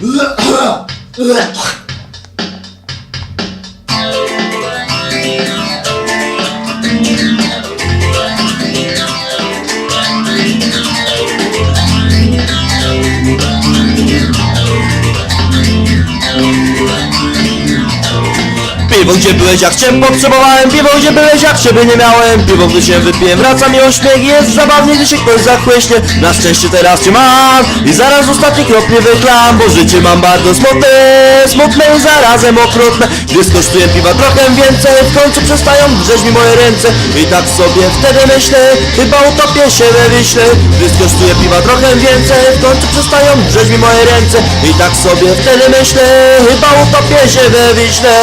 으악, 으악, 으악. Piwo gdzie byłeś jak cię potrzebowałem. Piwo gdzie byłeś jak ciebie nie miałem. Piwo gdy się wypiłem. Wraca mi uśmiech Jest zabawnie gdy się ktoś zachłyśnie. Na szczęście teraz cię mam I zaraz ostatni krok nie wychlam Bo życie mam bardzo smutne Smutne i zarazem okrutne. Gdy skosztuję piwa trochę więcej W końcu przestają drżeć mi moje ręce. I tak sobie wtedy myślę Chyba utopię się we wiśle Gdy skosztuję piwa trochę więcej W końcu przestają drżeć mi moje ręce. I tak sobie wtedy myślę Chyba utopię się we wiśle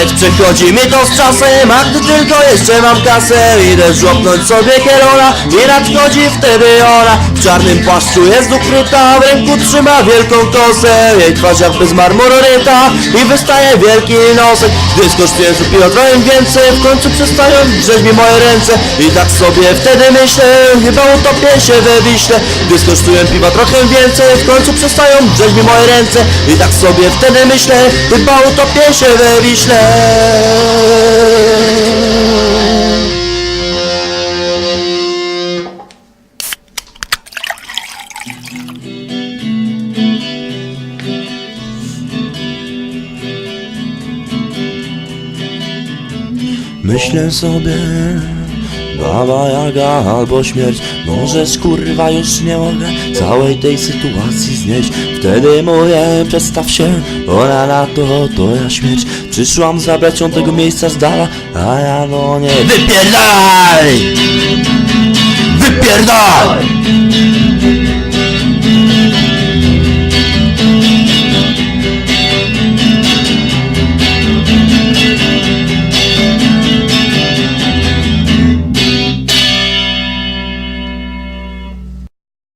Lecz przechodzi mi to z czasem, a gdy tylko jeszcze mam kasę Idę żłopnąć sobie kierona i nadchodzi wtedy ona. W czarnym płaszczu jest ukryta, w ręku trzyma wielką kosę. Jej twarz jakby z marmuru ryta i wystaje wielki nosek. Gdy skosztuję piwa trochę więcej, w końcu przestają mi moje ręce. I tak sobie wtedy myślę, chyba utopię się we wiśle. Gdy skosztuję piwa trochę więcej, w końcu przestają mi moje ręce. I tak sobie wtedy myślę, chyba utopię się we wiśle Myślę sobie Baba Jaga albo śmierć Może kurwa już nie mogę Całej tej sytuacji znieść Wtedy mówię przedstaw się Ona na to, to ja śmierć Przyszłam zabrać ją tego miejsca z dala A ja no nie Wypierdaj! Wypierdaj!